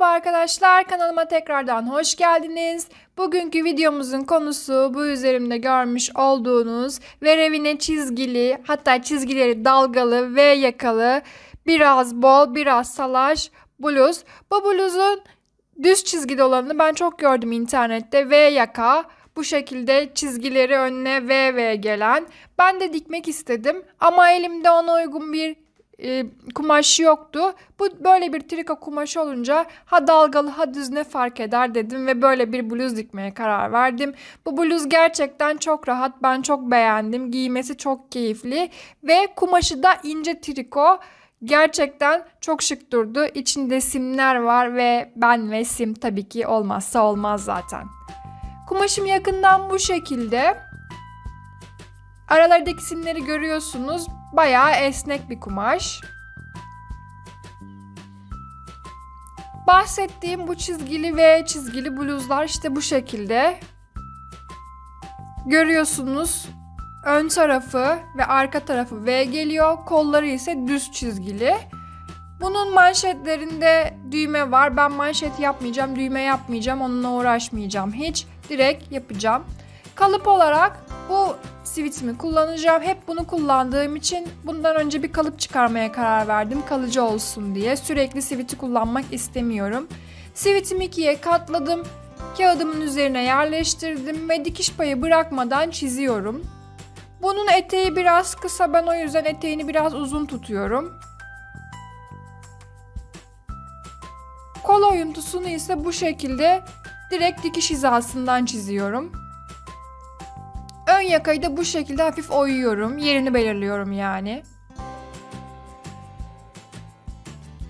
Merhaba arkadaşlar kanalıma tekrardan hoş geldiniz. Bugünkü videomuzun konusu bu üzerimde görmüş olduğunuz verevine çizgili hatta çizgileri dalgalı ve yakalı biraz bol biraz salaş bluz. Bu bluzun düz çizgili olanını ben çok gördüm internette V yaka bu şekilde çizgileri önüne V V gelen. Ben de dikmek istedim ama elimde ona uygun bir e, kumaş yoktu. Bu böyle bir triko kumaşı olunca ha dalgalı ha düz ne fark eder dedim ve böyle bir bluz dikmeye karar verdim. Bu bluz gerçekten çok rahat. Ben çok beğendim. Giymesi çok keyifli ve kumaşı da ince triko. Gerçekten çok şık durdu. İçinde simler var ve ben ve sim tabii ki olmazsa olmaz zaten. Kumaşım yakından bu şekilde. Aralardaki simleri görüyorsunuz. Bayağı esnek bir kumaş. Bahsettiğim bu çizgili ve çizgili bluzlar işte bu şekilde. Görüyorsunuz ön tarafı ve arka tarafı V geliyor. Kolları ise düz çizgili. Bunun manşetlerinde düğme var. Ben manşet yapmayacağım, düğme yapmayacağım. Onunla uğraşmayacağım hiç. Direkt yapacağım. Kalıp olarak bu sivitimi kullanacağım. Hep bunu kullandığım için bundan önce bir kalıp çıkarmaya karar verdim. Kalıcı olsun diye. Sürekli siviti kullanmak istemiyorum. Sivitimi ikiye katladım. Kağıdımın üzerine yerleştirdim ve dikiş payı bırakmadan çiziyorum. Bunun eteği biraz kısa. Ben o yüzden eteğini biraz uzun tutuyorum. Kol oyuntusunu ise bu şekilde direkt dikiş hizasından çiziyorum. Ön yakayı da bu şekilde hafif oyuyorum. Yerini belirliyorum yani.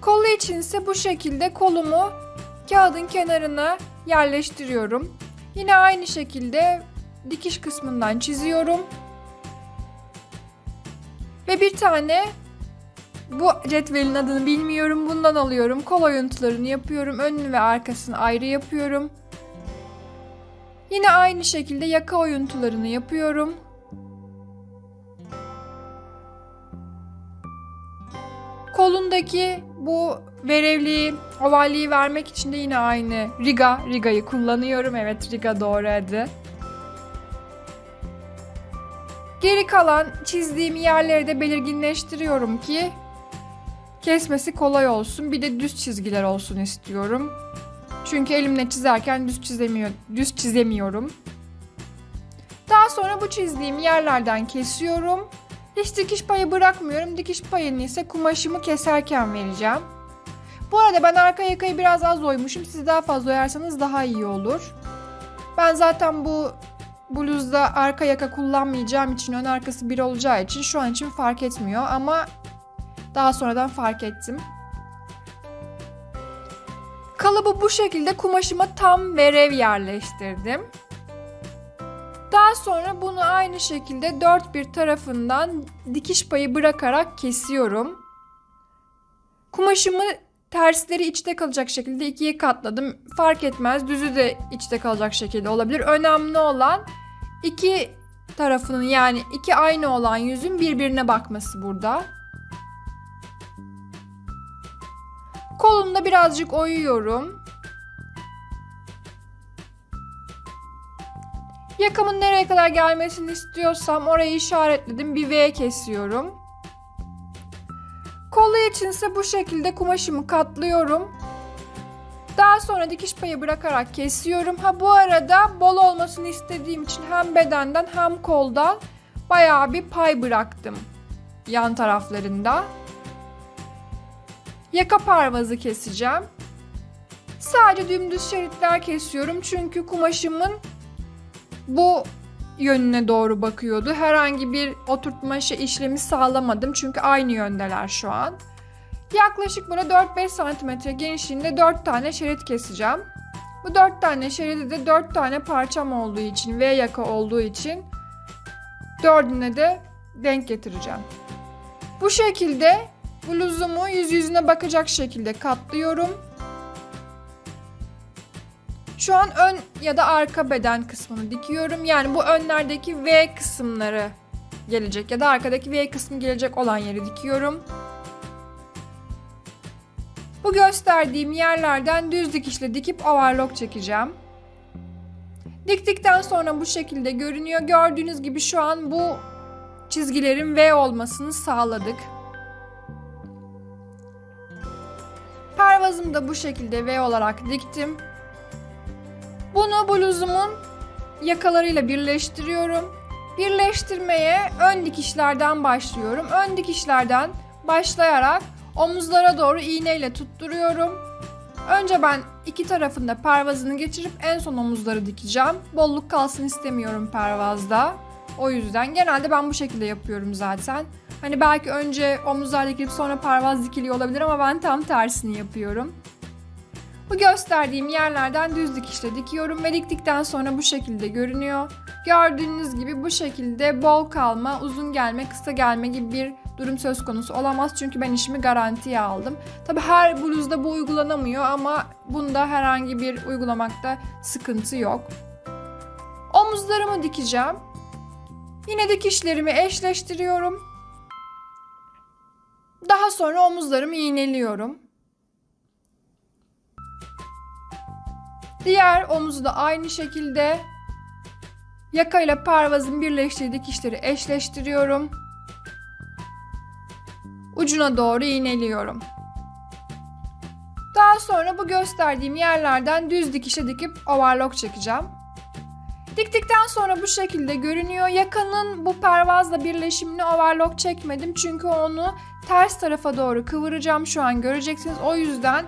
Kolu için ise bu şekilde kolumu kağıdın kenarına yerleştiriyorum. Yine aynı şekilde dikiş kısmından çiziyorum. Ve bir tane bu cetvelin adını bilmiyorum. Bundan alıyorum. Kol oyuntularını yapıyorum. Önünü ve arkasını ayrı yapıyorum. Yine aynı şekilde yaka oyuntularını yapıyorum. Kolundaki bu verevliği, ovalliği vermek için de yine aynı riga, rigayı kullanıyorum. Evet riga doğru adı. Geri kalan çizdiğim yerleri de belirginleştiriyorum ki kesmesi kolay olsun. Bir de düz çizgiler olsun istiyorum. Çünkü elimle çizerken düz çizemiyor, düz çizemiyorum. Daha sonra bu çizdiğim yerlerden kesiyorum. Hiç dikiş payı bırakmıyorum. Dikiş payını ise kumaşımı keserken vereceğim. Bu arada ben arka yakayı biraz az oymuşum. Siz daha fazla oyarsanız daha iyi olur. Ben zaten bu bluzda arka yaka kullanmayacağım için ön arkası bir olacağı için şu an için fark etmiyor ama daha sonradan fark ettim. Kalıbı bu şekilde kumaşıma tam verev yerleştirdim. Daha sonra bunu aynı şekilde dört bir tarafından dikiş payı bırakarak kesiyorum. Kumaşımı tersleri içte kalacak şekilde ikiye katladım. Fark etmez düzü de içte kalacak şekilde olabilir. Önemli olan iki tarafının yani iki aynı olan yüzün birbirine bakması burada. Kolunda birazcık oyuyorum. Yakamın nereye kadar gelmesini istiyorsam orayı işaretledim. Bir V kesiyorum. Kolu içinse bu şekilde kumaşımı katlıyorum. Daha sonra dikiş payı bırakarak kesiyorum. Ha bu arada bol olmasını istediğim için hem bedenden hem koldan bayağı bir pay bıraktım yan taraflarında. Yaka parmazı keseceğim. Sadece dümdüz şeritler kesiyorum çünkü kumaşımın bu yönüne doğru bakıyordu. Herhangi bir oturtma işlemi sağlamadım çünkü aynı yöndeler şu an. Yaklaşık burada 4-5 cm genişliğinde 4 tane şerit keseceğim. Bu 4 tane şeridi de 4 tane parçam olduğu için V yaka olduğu için dördüne de denk getireceğim. Bu şekilde bluzumu yüz yüzüne bakacak şekilde katlıyorum. Şu an ön ya da arka beden kısmını dikiyorum. Yani bu önlerdeki V kısımları gelecek ya da arkadaki V kısmı gelecek olan yeri dikiyorum. Bu gösterdiğim yerlerden düz dikişle dikip overlock çekeceğim. Diktikten sonra bu şekilde görünüyor. Gördüğünüz gibi şu an bu çizgilerin V olmasını sağladık. Pervazımı da bu şekilde V olarak diktim. Bunu bluzumun yakalarıyla birleştiriyorum. Birleştirmeye ön dikişlerden başlıyorum. Ön dikişlerden başlayarak omuzlara doğru iğneyle tutturuyorum. Önce ben iki tarafında pervazını geçirip en son omuzları dikeceğim. Bolluk kalsın istemiyorum pervazda. O yüzden genelde ben bu şekilde yapıyorum zaten. Hani belki önce omuzlar dikilip sonra pervaz dikiliyor olabilir ama ben tam tersini yapıyorum. Bu gösterdiğim yerlerden düz dikişle dikiyorum ve diktikten sonra bu şekilde görünüyor. Gördüğünüz gibi bu şekilde bol kalma, uzun gelme, kısa gelme gibi bir durum söz konusu olamaz. Çünkü ben işimi garantiye aldım. Tabi her bluzda bu uygulanamıyor ama bunda herhangi bir uygulamakta sıkıntı yok. Omuzlarımı dikeceğim. Yine dikişlerimi eşleştiriyorum. Daha sonra omuzlarımı iğneliyorum. Diğer omuzu da aynı şekilde yaka ile pervazın birleştiği dikişleri eşleştiriyorum. Ucuna doğru iğneliyorum. Daha sonra bu gösterdiğim yerlerden düz dikişe dikip overlock çekeceğim. Diktikten sonra bu şekilde görünüyor. Yakanın bu pervazla birleşimini overlock çekmedim. Çünkü onu ters tarafa doğru kıvıracağım. Şu an göreceksiniz. O yüzden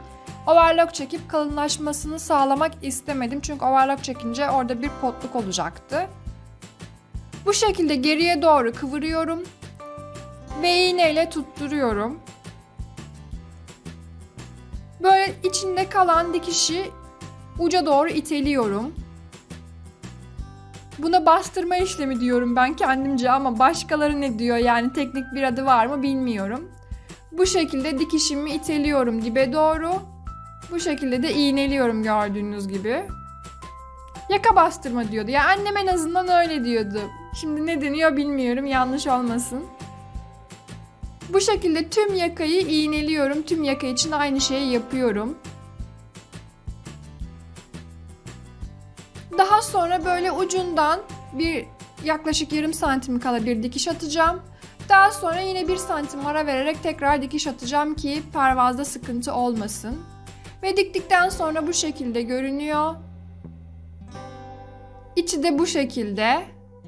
overlock çekip kalınlaşmasını sağlamak istemedim. Çünkü overlock çekince orada bir potluk olacaktı. Bu şekilde geriye doğru kıvırıyorum. Ve iğneyle tutturuyorum. Böyle içinde kalan dikişi uca doğru iteliyorum. Buna bastırma işlemi diyorum ben kendimce ama başkaları ne diyor yani teknik bir adı var mı bilmiyorum. Bu şekilde dikişimi iteliyorum dibe doğru. Bu şekilde de iğneliyorum gördüğünüz gibi. Yaka bastırma diyordu. Ya annem en azından öyle diyordu. Şimdi ne deniyor bilmiyorum yanlış olmasın. Bu şekilde tüm yakayı iğneliyorum. Tüm yaka için aynı şeyi yapıyorum. Daha sonra böyle ucundan bir yaklaşık yarım santim kala bir dikiş atacağım. Daha sonra yine bir santim ara vererek tekrar dikiş atacağım ki pervazda sıkıntı olmasın. Ve diktikten sonra bu şekilde görünüyor. İçi de bu şekilde.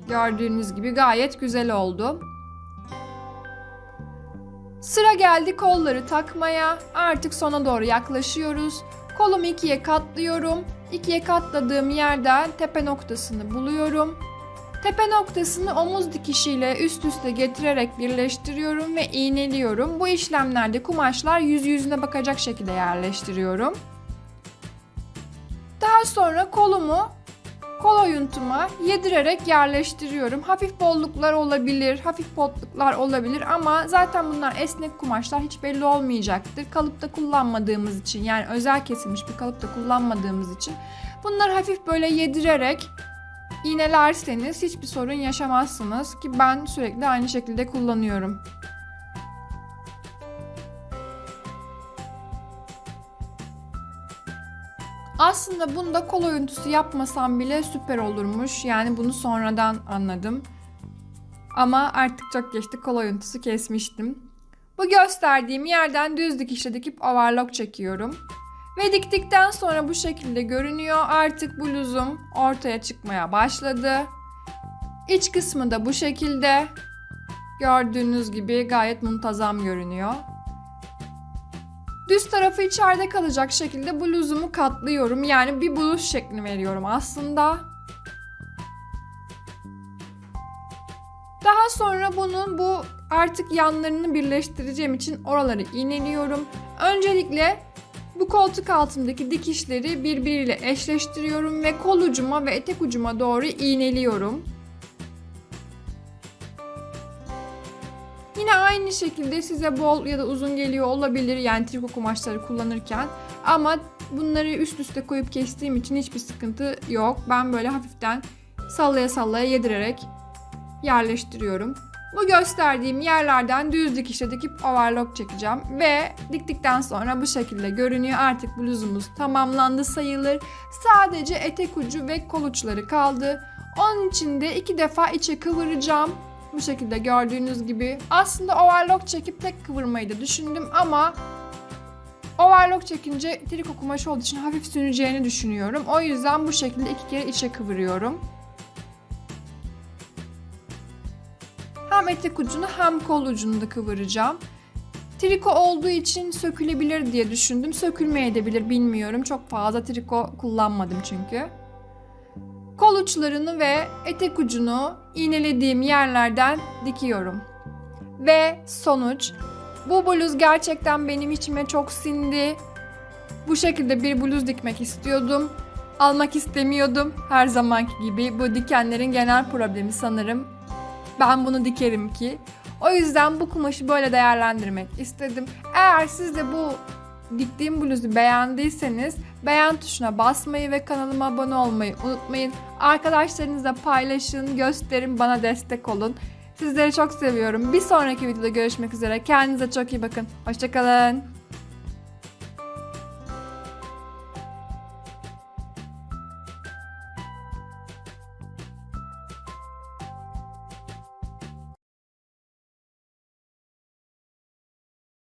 Gördüğünüz gibi gayet güzel oldu. Sıra geldi kolları takmaya. Artık sona doğru yaklaşıyoruz. Kolumu ikiye katlıyorum. İkiye katladığım yerden tepe noktasını buluyorum. Tepe noktasını omuz dikişiyle üst üste getirerek birleştiriyorum ve iğneliyorum. Bu işlemlerde kumaşlar yüz yüzüne bakacak şekilde yerleştiriyorum. Daha sonra kolumu kol oyuntuma yedirerek yerleştiriyorum. Hafif bolluklar olabilir, hafif potluklar olabilir ama zaten bunlar esnek kumaşlar hiç belli olmayacaktır. Kalıpta kullanmadığımız için yani özel kesilmiş bir kalıpta kullanmadığımız için bunları hafif böyle yedirerek iğnelerseniz hiçbir sorun yaşamazsınız ki ben sürekli aynı şekilde kullanıyorum. Aslında bunda kol oyuntusu yapmasam bile süper olurmuş. Yani bunu sonradan anladım. Ama artık çok geçti kol oyuntusu kesmiştim. Bu gösterdiğim yerden düz dikişle dikip overlock çekiyorum. Ve diktikten sonra bu şekilde görünüyor. Artık bluzum ortaya çıkmaya başladı. İç kısmı da bu şekilde. Gördüğünüz gibi gayet muntazam görünüyor. Düz tarafı içeride kalacak şekilde bluzumu katlıyorum. Yani bir bluz şeklini veriyorum aslında. Daha sonra bunun bu artık yanlarını birleştireceğim için oraları iğneliyorum. Öncelikle bu koltuk altındaki dikişleri birbiriyle eşleştiriyorum ve kol ucuma ve etek ucuma doğru iğneliyorum. Yine aynı şekilde size bol ya da uzun geliyor olabilir yani triko kumaşları kullanırken ama bunları üst üste koyup kestiğim için hiçbir sıkıntı yok. Ben böyle hafiften sallaya sallaya yedirerek yerleştiriyorum. Bu gösterdiğim yerlerden düz dikişle dikip overlock çekeceğim ve diktikten sonra bu şekilde görünüyor. Artık bluzumuz tamamlandı sayılır. Sadece etek ucu ve kol uçları kaldı. Onun için de iki defa içe kıvıracağım. Bu şekilde gördüğünüz gibi. Aslında overlock çekip tek kıvırmayı da düşündüm ama overlock çekince triko kumaşı olduğu için hafif süneceğini düşünüyorum. O yüzden bu şekilde iki kere içe kıvırıyorum. Hem etek ucunu hem kol ucunu da kıvıracağım. Triko olduğu için sökülebilir diye düşündüm. Sökülmeyebilir bilmiyorum. Çok fazla triko kullanmadım çünkü. Kol uçlarını ve etek ucunu iğnelediğim yerlerden dikiyorum. Ve sonuç. Bu bluz gerçekten benim içime çok sindi. Bu şekilde bir bluz dikmek istiyordum. Almak istemiyordum. Her zamanki gibi bu dikenlerin genel problemi sanırım. Ben bunu dikerim ki. O yüzden bu kumaşı böyle değerlendirmek istedim. Eğer siz de bu diktiğim bluzu beğendiyseniz beğen tuşuna basmayı ve kanalıma abone olmayı unutmayın. Arkadaşlarınızla paylaşın, gösterin, bana destek olun. Sizleri çok seviyorum. Bir sonraki videoda görüşmek üzere. Kendinize çok iyi bakın. Hoşçakalın.